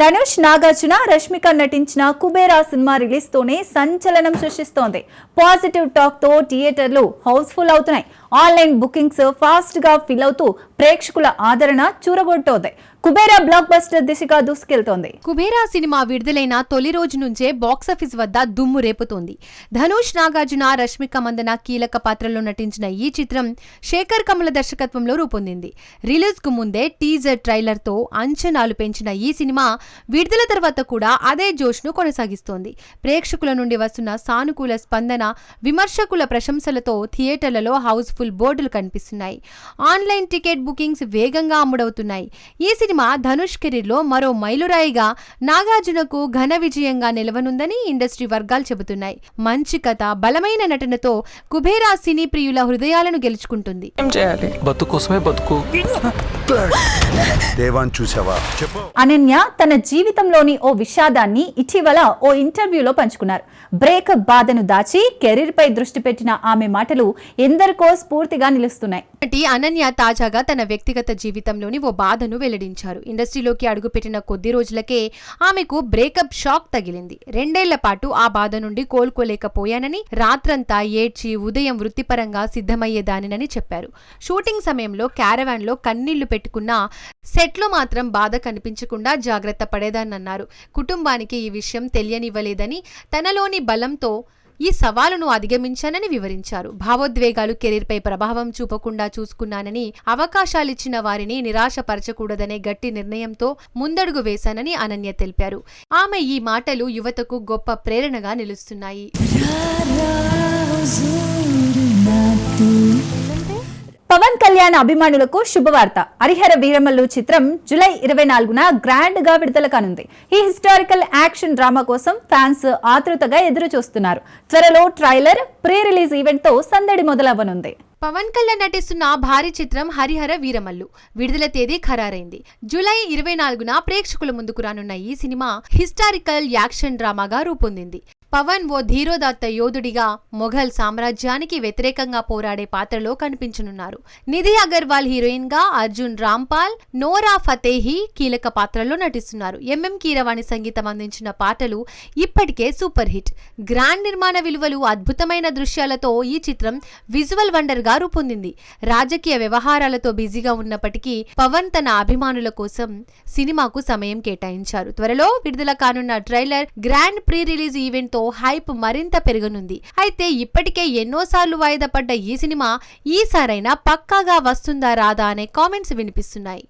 ధనుష్ నాగార్జున రష్మిక నటించిన Kubera cinema release తోనే సంచలనం సృష్టిస్తోంది. పాజిటివ్ టాక్తో థియేటర్లు హౌస్ఫుల్ అవుతున్నాయి. ఆన్లైన్ బుకింగ్స్ ఫాస్ట్గా ఫిల్ అవుతూ ప్రేక్షకుల ఆదరణ చూరగొట్టోంది. కుబేరా బ్లాక్ బస్టర్ దిశగా దూసుకెళ్తోంది. కుబేరా సినిమా విడుదలైన తొలి రోజు నుంచే బాక్సాఫీస్ వద్ద దుమ్ము రేపుతోంది. ధనుష్ నాగార్జున రష్మిక మందన కీలక పాత్రలో నటించిన ఈ చిత్రం శేఖర్ కమల దర్శకత్వంలో రూపొందింది. రిలీజ్కు ముందే టీజర్ ట్రైలర్తో అంచనాలు పెంచిన ఈ సినిమా విడుదల తర్వాత కూడా అదే జోష్ను కొనసాగిస్తోంది. ప్రేక్షకుల నుండి వస్తున్న సానుకూల స్పందన విమర్శకుల ప్రశంసలతో థియేటర్లలో హౌస్ హౌస్ఫుల్ బోర్డులు కనిపిస్తున్నాయి. ఆన్లైన్ టికెట్ బుకింగ్స్ వేగంగా అమ్ముడవుతున్నాయి. ఈ సినిమా ధనుష్ కెరీర్లో మరో మైలురాయిగా నాగార్జునకు ఘన విజయంగా నిలవనుందని ఇండస్ట్రీ వర్గాలు చెబుతున్నాయి. మంచి కథ బలమైన నటనతో కుబేరా సినీ ప్రియుల హృదయాలను గెలుచుకుంటుంది. ఏం చేయాలి? బతుకు కోసమే బతుకు. దేవాన్ చూసావా? చెప్పు. అనన్య తన జీవితంలోని ఓ విషాదాన్ని ఇటీవల ఓ ఇంటర్వ్యూలో పంచుకున్నారు. బ్రేకప్ బాధను దాచి కెరీర్ పై దృష్టి పెట్టిన ఆమె మాటలు ఎందరికో స్ఫూర్తిగా నిలుస్తున్నాయి. నటి అనన్య తాజాగా తన వ్యక్తిగత జీవితంలోని ఓ బాధను వెల్లడించారు. ఇండస్ట్రీలోకి అడుగుపెట్టిన కొద్ది రోజులకే ఆమెకు బ్రేకప్ షాక్ తగిలింది. రెండేళ్ళ పాటు ఆ బాధ నుండి కోలుకోలేకపోయానని రాత్రంతా ఏడ్చి ఉదయం వృత్తిపరంగా సిద్ధమయ్యేదానినని చెప్పారు. షూటింగ్ సమయంలో క్యారవాన్లో కన్నీళ్ళు పెట్టుకున్నా సెట్లో మాత్రం బాధ కనిపించకుండా జాగ్రత్త పడేదానన్నారు. కుటుంబానికి ఈ విషయం తెలియనివ్వలేదని తనలోని బలంతో ఈ సవాలును అధిగమించానని వివరించారు. భావోద్వేగాలు కెరీర్పై ప్రభావం చూపకుండా చూసుకున్నానని అవకాశాలిచ్చిన వారిని నిరాశపరచకూడదనే గట్టి నిర్ణయంతో ముందడుగు వేశానని అనన్య తెలిపారు. ఆమె ఈ మాటలు యువతకు గొప్ప ప్రేరణగా నిలుస్తున్నాయి. పవన్ కళ్యాణ్ అభిమానులకు శుభవార్త. హరిహర వీరమల్లు చిత్రం జూలై ఇరవై నాలుగున గ్రాండ్గా విడుదల కానుంది. ఈ హిస్టారికల్ యాక్షన్ డ్రామా కోసం ఫ్యాన్స్ ఆతృతగా ఎదురు చూస్తున్నారు త్వరలో ట్రైలర్ ప్రీ రిలీజ్ ఈవెంట్తో సందడి మొదలవ్వనుంది. పవన్ కళ్యాణ్ నటిస్తున్న భారీ చిత్రం హరిహర వీరమల్లు. విడుదల తేదీ ఖరారైంది. జూలై ఇరవై నాలుగున ప్రేక్షకుల ముందుకు రానున్న ఈ సినిమా హిస్టారికల్ యాక్షన్ డ్రామాగా రూపొందింది. పవన్ ఓ ధీరోదాత్త యోధుడిగా మొఘల్ సామ్రాజ్యానికి వ్యతిరేకంగా పోరాడే పాత్రలో కనిపించనున్నారు. నిధి అగర్వాల్ హీరోయిన్గా అర్జున్ రాంపాల్ నోరా ఫతేహి కీలక పాత్రలో నటిస్తున్నారు. ఎంఎం కీరవాణి సంగీతం అందించిన పాటలు ఇప్పటికే సూపర్ హిట్. గ్రాండ్ నిర్మాణ విలువలు అద్భుతమైన దృశ్యాలతో ఈ చిత్రం విజువల్ వండర్గా రూపొందింది. రాజకీయ వ్యవహారాలతో బిజీగా ఉన్నప్పటికీ పవన్ తన అభిమానుల కోసం సినిమాకు సమయం కేటాయించారు. త్వరలో విడుదల కానున్న ట్రైలర్ గ్రాండ్ ప్రీ రిలీజ్ ఈవెంట్తో హైప్ మరింత పెరగనుంది. అయితే ఇప్పటికే ఎన్నోసార్లు వాయిదా పడ్డ ఈ సినిమా ఈసారైనా పక్కాగా వస్తుందా రాదా అనే కామెంట్స్ వినిపిస్తున్నాయి.